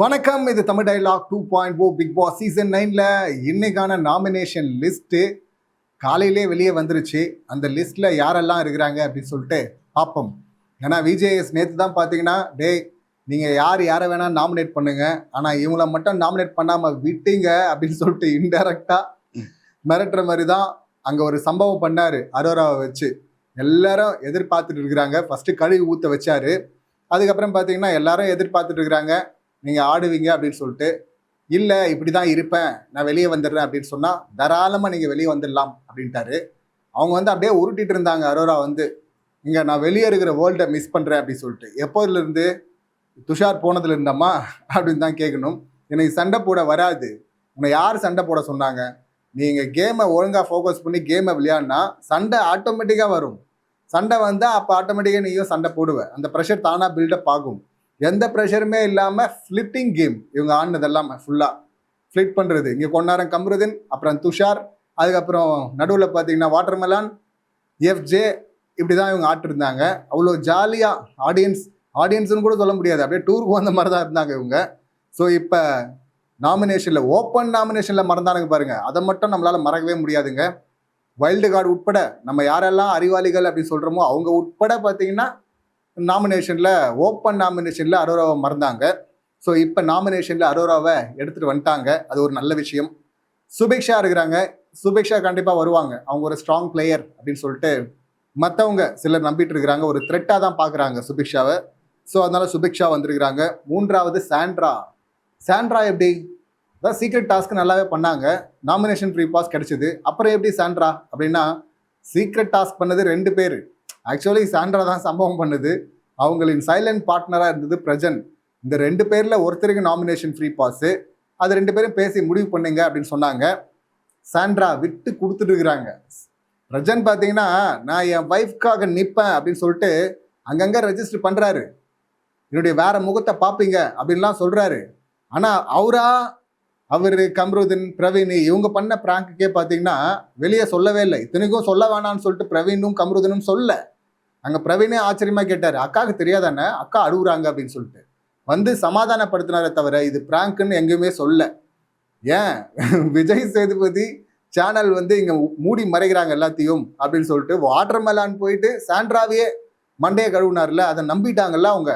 வணக்கம் இது Tamil dialogue two point O Bigg Boss season நைனில் இன்னைக்கான நாமினேஷன் லிஸ்ட்டு காலையிலே வெளியே வந்துருச்சு. அந்த லிஸ்ட்டில் யாரெல்லாம் இருக்கிறாங்க அப்படின்னு சொல்லிட்டு பார்ப்போம். ஏன்னா விஜேஎஸ் நேற்று தான் பார்த்தீங்கன்னா டேய் நீங்கள் யார் யாரை வேணால் நாமினேட் பண்ணுங்க. ஆனால் இவங்கள மட்டும் நாமினேட் பண்ணாமல் விட்டீங்க அப்படின்னு சொல்லிட்டு இன்டெரக்டாக மிரட்டுற மாதிரி தான் அங்கே ஒரு சம்பவம் பண்ணார் அரோராவை வச்சு. எல்லாரும் எதிர்பார்த்துட்டு இருக்கிறாங்க. ஃபஸ்ட்டு கழுவி ஊற்ற வச்சார். அதுக்கப்புறம் பார்த்தீங்கன்னா எல்லாரும் எதிர்பார்த்துட்டு இருக்கிறாங்க. நீங்கள் ஆடுவீங்க அப்படின்னு சொல்லிட்டு இல்லை இப்படி தான் இருப்பேன். நான் வெளியே வந்துடுறேன் அப்படின்னு சொன்னால் தாராளமாக நீங்கள் வெளியே வந்துடலாம் அப்படின்ட்டாரு. அவங்க வந்து அப்படியே உருட்டிட்டு இருந்தாங்க. அரோரா வந்து இங்கே நான் வெளியே இருக்கிற வேர்ல்டை மிஸ் பண்ணுறேன் அப்படின்னு சொல்லிட்டு. எப்போதுலேருந்து? துஷார் போனதுல இருந்தம்மா அப்படின்னு தான் கேட்கணும். எனக்கு சண்டை போட வராது. உன்னை யார் சண்டை போட சொன்னாங்க? நீங்கள் கேமை ஒழுங்காக ஃபோக்கஸ் பண்ணி கேமை விளையாடினா சண்டை ஆட்டோமேட்டிக்காக வரும். சண்டை வந்தால் அப்போ ஆட்டோமேட்டிக்காக நீயும் சண்டை போடுவ. அந்த ப்ரெஷர் தானாக பில்டப் ஆகும். எந்த ப்ரெஷருமே இல்லாமல் ஃப்ளிட்டிங் கேம் இவங்க ஆடினது எல்லாமே ஃபுல்லாக ஃப்ளிட் பண்ணுறது இங்கே கொண்டாரம் கம்ருதின் அப்புறம் துஷார் அதுக்கப்புறம் நடுவில் பார்த்தீங்கன்னா வாட்டர்மெலான் எஃப்ஜே இப்படி தான் இவங்க ஆட்டிருந்தாங்க. அவ்வளோ ஜாலியாக ஆடியன்ஸ் ஆடியன்ஸ்னு கூட சொல்ல முடியாது. அப்படியே டூருக்கு வந்த மாதிரி தான் இருந்தாங்க இவங்க. ஸோ இப்போ நாமினேஷனில் ஓப்பன் நாமினேஷனில் மறந்தானுங்க பாருங்கள் அதை மட்டும் நம்மளால் மறக்கவே முடியாதுங்க. வைல்டு கார்டு உட்பட நம்ம யாரெல்லாம் அறிவாளிகள் அப்படின்னு சொல்கிறோமோ அவங்க உட்பட பார்த்தீங்கன்னா நாமினேஷனில் ஓப்பன் நாமினேஷனில் அரோராவை மறந்தாங்க. ஸோ இப்போ நாமினேஷனில் அரோராவை எடுத்துகிட்டு வந்துட்டாங்க. அது ஒரு நல்ல விஷயம். சுபிக்ஷா இருக்கிறாங்க. சுபிக்ஷா கண்டிப்பாக வருவாங்க. அவங்க ஒரு ஸ்ட்ராங் பிளேயர் அப்படின்னு சொல்லிட்டு மற்றவங்க சிலர் நம்பிட்டு இருக்கிறாங்க. ஒரு த்ரெட்டாக தான் பார்க்குறாங்க சுபிக்ஷாவை ஸோ அதனால சுபிக்ஷா வந்திருக்கிறாங்க. மூன்றாவது சாண்ட்ரா சாண்ட்ரா எப்படி? அதான் சீக்ரெட் டாஸ்க் நல்லாவே பண்ணாங்க. நாமினேஷன் ஃப்ரீ பாஸ் கிடச்சிது. அப்புறம் எப்படி சாண்ட்ரா அப்படின்னா சீக்ரெட் டாஸ்க் பண்ணது ரெண்டு பேர். ஆக்சுவலி சாண்ட்ரா தான் சம்பவம் பண்ணுது. அவங்களின் சைலண்ட் பார்ட்னராக இருந்தது பிரஜன். இந்த ரெண்டு பேரில் ஒருத்தருக்கு நாமினேஷன் ஃப்ரீ பாஸு அது ரெண்டு பேரும் பேசி முடிவு பண்ணுங்க அப்படின்னு சொன்னாங்க. சாண்ட்ரா விட்டு கொடுத்துட்டு இருக்கிறாங்க. பிரஜன் பார்த்தீங்கன்னா நான் என் ஒய்ஃப்காக நிற்பேன் அப்படின்னு சொல்லிட்டு அங்கங்கே ரெஜிஸ்டர் பண்ணுறாரு என்னுடைய வேற முகத்தை பார்ப்பீங்க அப்படின்லாம் சொல்கிறாரு ஆனால் அவரா அவர் கம்ருதன் பிரவீன் இவங்க பண்ண ப்ராங்குக்கே பார்த்தீங்கன்னா வெளியே சொல்லவே இல்லை. இத்தனைக்கும் சொல்ல வேணாம்னு சொல்லிட்டு பிரவீனும் கம்ருதனும் சொல்ல. அங்கே பிரவீனே ஆச்சரியமாக கேட்டார். அக்காவுக்கு தெரியாதானே அக்கா அழுகுறாங்க அப்படின்னு சொல்லிட்டு. வந்து சமாதானப்படுத்தினாரே தவிர இது பிராங்க்குன்னு எங்கேயுமே சொல்ல. ஏன்? விஜய் சேதுபதி சேனல் வந்து இங்கே மூடி மறைக்கிறாங்க எல்லாத்தையும் அப்படின்னு சொல்லிட்டு வாட்டர் மெலான் போயிட்டு சாண்ட்ராவையே மண்டையை கழுவுனார்ல அதை நம்பிட்டாங்கல்ல அவங்க.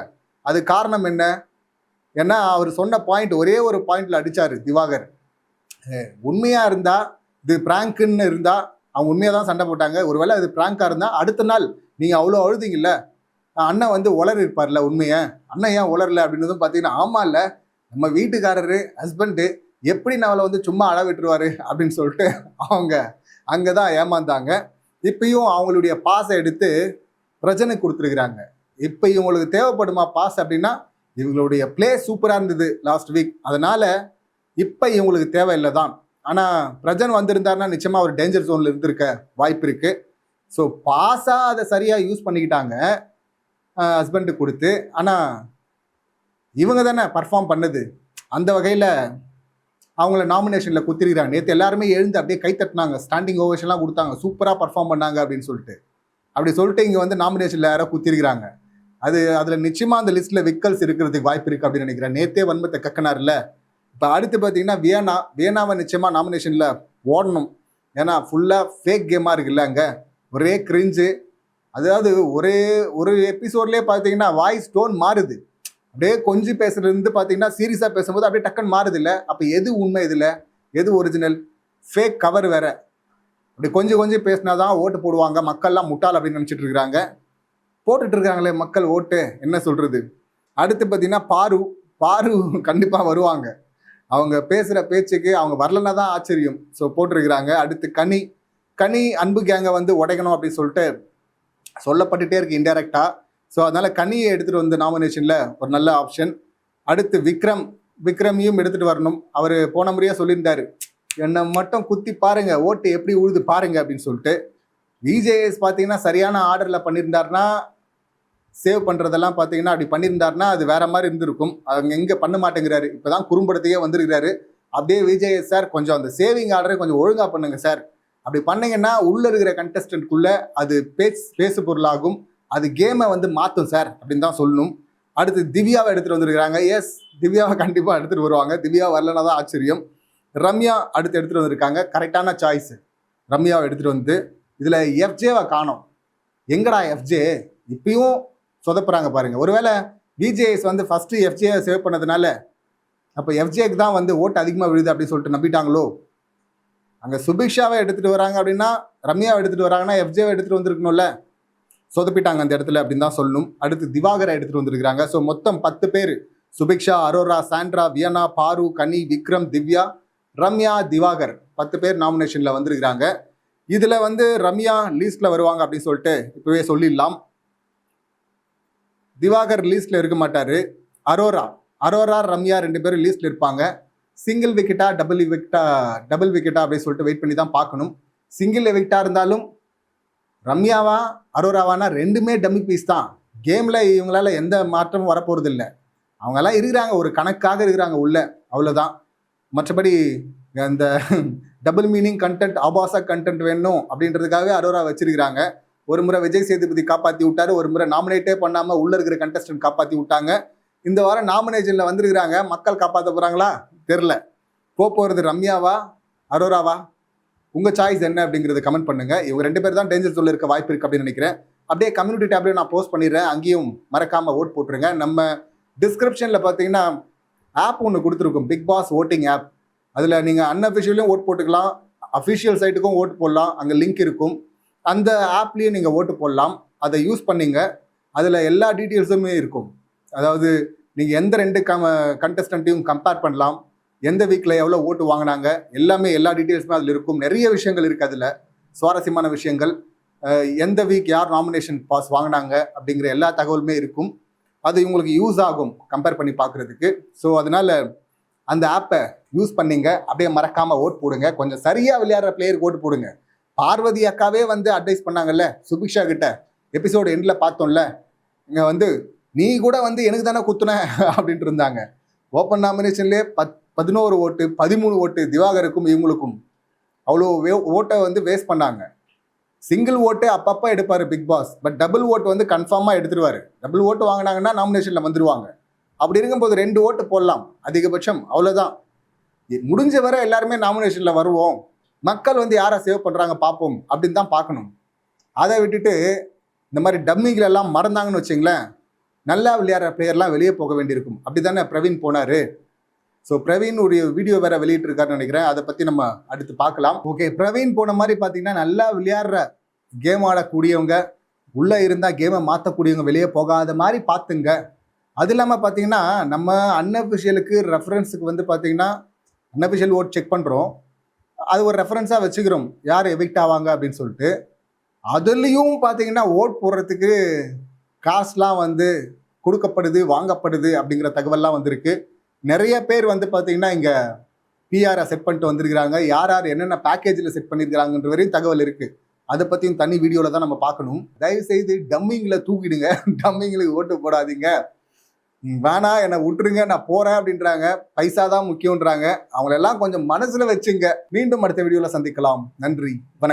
அது காரணம் என்ன? ஏன்னா அவர் சொன்ன பாயிண்ட் ஒரே ஒரு பாயிண்டில் அடித்தார் திவாகர். உண்மையாக இருந்தால் இது பிராங்க்குன்னு இருந்தால் அவங்க உண்மையாக தான் சண்டை போட்டாங்க. ஒருவேளை அது பிராங்காக இருந்தால் அடுத்த நாள் நீங்கள் அவ்வளோ அழுதிங்கல்ல? அண்ணன் வந்து உளர் இருப்பார்ல உண்மையை. அண்ணன் ஏன் உளரல அப்படின்னதும் பார்த்தீங்கன்னா ஆமாம் இல்லை நம்ம வீட்டுக்காரரு ஹஸ்பண்டு எப்படி நம்மளை வந்து சும்மா அழ விட்டுருவாரு அப்படின்னு சொல்லிட்டு அவங்க அங்கே தான் ஏமாந்தாங்க. இப்பயும் அவங்களுடைய பாஸை எடுத்து பிரஜனை கொடுத்துருக்குறாங்க. இப்போ இவங்களுக்கு தேவைப்படுமா பாஸ் அப்படின்னா இவங்களுடைய ப்ளே சூப்பராக இருந்தது லாஸ்ட் வீக் அதனால் இப்போ இவங்களுக்கு தேவையில்லை தான். ஆனால் பிரஜன் வந்திருந்தாருன்னா நிச்சயமாக அவர் டேஞ்சர் ஜோனில் இருந்திருக்க வாய்ப்பு இருக்குது ஸோ பாஸாக அதை சரியாக யூஸ் பண்ணிக்கிட்டாங்க. ஹஸ்பண்டுக்கு கொடுத்து. ஆனால் இவங்க தானே பர்ஃபார்ம் பண்ணுது. அந்த வகையில் அவங்கள நாமினேஷனில் குத்திருக்கிறாங்க. நேற்று எல்லாருமே எழுந்து அப்படியே கை தட்டினாங்க. ஸ்டாண்டிங் ஓவேஷன்லாம் கொடுத்தாங்க. சூப்பராக பர்ஃபார்ம் பண்ணாங்க அப்படின்னு சொல்லிட்டு. அப்படி சொல்லிட்டு இங்கே வந்து நாமினேஷனில் யாரோ குத்திருக்கிறாங்க. அது அதில் நிச்சயமாக அந்த லிஸ்ட்டில் விக்கல்ஸ் இருக்கிறதுக்கு வாய்ப்பு இருக்குது அப்படின்னு நினைக்கிறேன். நேத்தே வன்மத்தை கக்கனார்ல. இப்போ அடுத்து பார்த்தீங்கன்னா வியனா வியனாவை நிச்சயமாக நாமினேஷனில் ஓடணும். ஏன்னா ஃபுல்லாக ஃபேக் கேமாக இருக்குல்ல அங்கே. ஒரே கிரிஞ்சு அதாவது ஒரே ஒரு எபிசோட்லேயே பார்த்தீங்கன்னா வாய்ஸ் டோன் மாறுது. அப்படியே கொஞ்சம் பேசுறது பார்த்தீங்கன்னா சீரியஸாக பேசும்போது அப்படியே டக்குன்னு மாறுது இல்லை அப்போ எது உண்மை இதில்? எது ஒரிஜினல் ஃபேக் கவர் வேற. அப்படி கொஞ்சம் கொஞ்சம் பேசினா தான் ஓட்டு போடுவாங்க. மக்கள்லாம் முட்டாள் அப்படின்னு நினச்சிட்டு இருக்கிறாங்க. போட்டுட்டு இருக்காங்களே மக்கள் ஓட்டு என்ன சொல்கிறது அடுத்து பார்த்தீங்கன்னா பாரு பாரு கண்டிப்பாக வருவாங்க. அவங்க பேசுகிற பேச்சுக்கு அவங்க வரலன்னா தான் ஆச்சரியம். ஸோ போட்டிருக்கிறாங்க. அடுத்து கனி கனி அன்பு கேங்கை வந்து உடைக்கணும் அப்படின்னு சொல்லிட்டு சொல்லப்பட்டுட்டே இருக்கு இன்டெரக்டாக ஸோ அதனால் கனியை எடுத்துகிட்டு வந்து நாமினேஷனில் ஒரு நல்ல ஆப்ஷன் அடுத்து விக்ரம் விக்ரமையும் எடுத்துகிட்டு வரணும். அவர் போன முறையாக சொல்லியிருந்தார் என்னை மட்டும் குத்தி பாருங்கள் ஓட்டு எப்படி உழுது பாருங்கள் அப்படின்னு சொல்லிட்டு. விஜேஎஸ் பார்த்தீங்கன்னா சரியான ஆர்டரில் பண்ணியிருந்தாருன்னா சேவ் பண்ணுறதெல்லாம் பார்த்தீங்கன்னா அப்படி பண்ணியிருந்தாருன்னா அது வேற மாதிரி இருந்திருக்கும். அவங்க எங்கே பண்ண மாட்டேங்கிறாரு. இப்போ தான் குறும்படத்தையே வந்திருக்கிறாரு. அப்படியே விஜய் சார் கொஞ்சம் அந்த சேவிங் ஆர்டரை கொஞ்சம் ஒழுங்காக பண்ணுங்க சார். அப்படி பண்ணீங்கன்னா உள்ளே இருக்கிற கண்டஸ்டன்ட்குள்ளே அது பேச் பேசு பொருளாகும். அது கேமை வந்து மாற்றும் சார் அப்படின்னு தான் சொல்லணும். அடுத்து திவ்யாவை எடுத்துகிட்டு வந்திருக்கிறாங்க. எஸ் திவ்யாவை கண்டிப்பாக எடுத்துகிட்டு வருவாங்க. திவ்யா வரலனா தான் ஆச்சரியம். ரம்யா அடுத்து எடுத்துகிட்டு வந்திருக்காங்க. கரெக்டான சாய்ஸு ரம்யாவை எடுத்துகிட்டு வந்து இதில் எஃப்ஜேவை காணோம். எங்கடா எஃப்ஜே இப்பயும் சொதப்புறாங்க பாருங்க. ஒருவேளை விஜேஎஸ் வந்து ஃபஸ்ட்டு எஃப்ஜே சேவ் பண்ணதுனால அப்போ எஃப்ஜேக்கு தான் வந்து ஓட்டு அதிகமாக விழுது அப்படின்னு சொல்லிட்டு நம்பிட்டாங்களோ? அங்கே சுபிக்ஷாவை எடுத்துகிட்டு வராங்க அப்படின்னா ரம்யாவை எடுத்துகிட்டு வராங்கன்னா எஃப்ஜேவை எடுத்துகிட்டு வந்திருக்கணும்ல? சொதப்பிட்டாங்க அந்த இடத்துல அப்படின்னு தான் சொல்லணும். அடுத்து திவாகரை எடுத்துகிட்டு வந்திருக்கிறாங்க. ஸோ மொத்தம் பத்து பேர். சுபிக்ஷா அரோரா சாண்ட்ரா வியனா பாரு கனி விக்ரம் திவ்யா ரம்யா திவாகர் பத்து பேர் நாமினேஷனில் வந்திருக்கிறாங்க. இதில் வந்து ரம்யா லீஸ்ட்டில் வருவாங்க அப்படின்னு சொல்லிட்டு இப்போவே சொல்லிடலாம். திவாகர் லீஸ்ட்டில் இருக்க மாட்டார். அரோரா. அரோரா ரம்யா ரெண்டு பேரும் லீஸ்ட்டில் இருப்பாங்க. சிங்கிள் விக்கெட்டா டபுள் விக்கெட்டா டபுள் விக்கெட்டா அப்படின்னு சொல்லிட்டு வெயிட் பண்ணி தான் பார்க்கணும். சிங்கிள் விக்கெட்டா இருந்தாலும் ரம்யாவா அரோராவானா ரெண்டுமே டம்மி பீஸ் தான். கேமில் இவங்களால எந்த மாற்றமும் வரப்போகிறது இல்லை அவங்கெல்லாம் இருக்கிறாங்க ஒரு கணக்காக இருக்கிறாங்க உள்ள. அவ்வளோதான் மற்றபடி அந்த டபுள் மீனிங் கண்டென்ட் ஆபாச கண்டென்ட் வேணும் அப்படின்றதுக்காக அரோரா வச்சிருக்கிறாங்க. ஒரு முறை விஜய் சேதுபதி காப்பாற்றி விட்டாரு ஒரு முறை நாமினேட்டே பண்ணாமல் உள்ளே இருக்கிற கண்டஸ்டன்ட் காப்பாற்றி விட்டாங்க. இந்த வாரம் நாமினேஷனில் வந்திருக்கிறாங்க. மக்கள் காப்பாற்ற போகிறாங்களா தெரில போக போகிறது ரம்யாவா? அரோராவா? உங்கள் சாய்ஸ் என்ன அப்படிங்கிறத கமெண்ட் பண்ணுங்க. இவங்க ரெண்டு பேர் தான் டேஞ்சர் சொல்ல இருக்க வாய்ப்பு இருக்குது அப்படின்னு நினைக்கிறேன். அப்படியே கம்யூனிட்டி டேப்லேயும் நான் போஸ்ட் பண்ணிடுறேன். அங்கேயும் மறக்காமல் ஓட் போட்டுருங்க. நம்ம டிஸ்கிரிப்ஷனில் பார்த்தீங்கன்னா ஆப் ஒன்று கொடுத்துருக்கோம். பிக் பாஸ் ஓட்டிங் ஆப் அதில் நீங்கள் அன்அஃபிஷியலையும் ஓட் போட்டுக்கலாம். அஃபிஷியல் சைட்டுக்கும் ஓட் போடலாம். அங்கே லிங்க் இருக்கும். அந்த ஆப்லேயே நீங்கள் ஓட்டு போடலாம். அதை யூஸ் பண்ணிங்க. அதில் எல்லா டீட்டெயில்ஸுமே இருக்கும். அதாவது நீங்கள் எந்த ரெண்டு கம கண்டஸ்டண்ட்டையும் கம்பேர் பண்ணலாம். எந்த வீக்கில் எவ்வளோ ஓட்டு வாங்கினாங்க. எல்லாமே எல்லா டீட்டெயில்ஸுமே அதில் இருக்கும். நிறைய விஷயங்கள் இருக்குது அதில். சுவாரஸ்யமான விஷயங்கள். எந்த வீக் யார் நாமினேஷன் பாஸ் வாங்கினாங்க அப்படிங்கிற எல்லா தகவலுமே இருக்கும். அது உங்களுக்கு யூஸ் ஆகும் கம்பேர் பண்ணி பார்க்குறதுக்கு ஸோ அதனால் அந்த ஆப்பை யூஸ் பண்ணிங்க. அப்படியே மறக்காமல் ஓட் போடுங்க. கொஞ்சம் சரியாக விளையாடுற பிளேயருக்கு ஓட்டு போடுங்க. பார்வதி அக்காவே வந்து அட்வைஸ் பண்ணாங்கல்ல சுபிக்ஷா கிட்ட. எபிசோடு எண்டில் பார்த்தோம்ல இங்கே வந்து நீ கூட வந்து எனக்கு தானே குத்துன? அப்படின்ட்டு இருந்தாங்க. ஓப்பன் நாமினேஷன்லேயே பத் பதினோரு ஓட்டு பதிமூணு ஓட்டு திவாகருக்கும் இவங்களுக்கும். அவ்வளோ வே ஓட்டை வந்து வேஸ்ட் பண்ணாங்க. சிங்கிள் ஓட்டு அப்பப்போ எடுப்பார் பிக் பாஸ் பட் டபுள் ஓட்டு வந்து கன்ஃபார்மாக எடுத்துருவார். டபுள் ஓட்டு வாங்கினாங்கன்னா நாமினேஷனில் வந்துடுவாங்க அப்படி இருக்கும்போது ரெண்டு ஓட்டு போடலாம் அதிகபட்சம் அவ்வளோதான் முடிஞ்ச வரை எல்லாருமே நாமினேஷனில் வருவோம். மக்கள் வந்து யாரை சேவ் பண்ணுறாங்க பார்ப்போம் அப்படின்னு தான் பார்க்கணும். அதை விட்டுட்டு இந்த மாதிரி டம்மிகள் எல்லாம் மறந்தாங்கன்னு வச்சிங்களேன் நல்லா விளையாடுற பிளேயர்லாம் வெளியே போக வேண்டியிருக்கும். அப்படி தானே பிரவீன் போனார். ஸோ பிரவீன் உடைய வீடியோ வேற வெளியிட்டிருக்காருன்னு நினைக்கிறேன். அதை பற்றி நம்ம அடுத்து பார்க்கலாம். ஓகே பிரவீன் போன மாதிரி பார்த்தீங்கன்னா நல்லா விளையாடுற கேம் ஆடக்கூடியவங்க உள்ளே இருந்தால் கேமை மாற்றக்கூடியவங்க வெளியே போகாத மாதிரி பார்த்துங்க. அது இல்லாமல் பார்த்தீங்கன்னா நம்ம அன்அஃபிஷியலுக்கு ரெஃபரன்ஸுக்கு வந்து பார்த்தீங்கன்னா அன்அஃபிஷியல் ஓட் செக் பண்ணுறோம் அது ஒரு ரெஃபரன்ஸாக வச்சுக்கிறோம். யார் எவிக்ட் ஆவாங்க அப்படின்னு சொல்லிட்டு. அதுலேயும் பார்த்தீங்கன்னா ஓட் போடுறதுக்கு காசுலாம் வந்து கொடுக்கப்படுது வாங்கப்படுது அப்படிங்கிற தகவல்லாம் வந்திருக்கு. நிறைய பேர் வந்து பார்த்தீங்கன்னா இங்கே பிஆரை செட் பண்ணிட்டு வந்திருக்கிறாங்க. யார் யார் என்னென்ன பேக்கேஜில் செட் பண்ணியிருக்கிறாங்கன்ற வரையும் தகவல் இருக்குது அதை பற்றியும் தனி வீடியோவில் தான் நம்ம பார்க்கணும். தயவு செய்து டம்மிங்கில் தூக்கிடுங்க. டம்மிங்களுக்கு ஓட்டு போடாதீங்க. வேணா வேணாம் என்னை விட்டுருங்க நான் போகிறேன் அப்படின்றாங்க. பைசா தான் முக்கியன்றாங்க அவங்களெல்லாம் கொஞ்சம் மனசில் வச்சுங்க. மீண்டும் அடுத்த வீடியோவில் சந்திக்கலாம். நன்றி. வணக்கம்.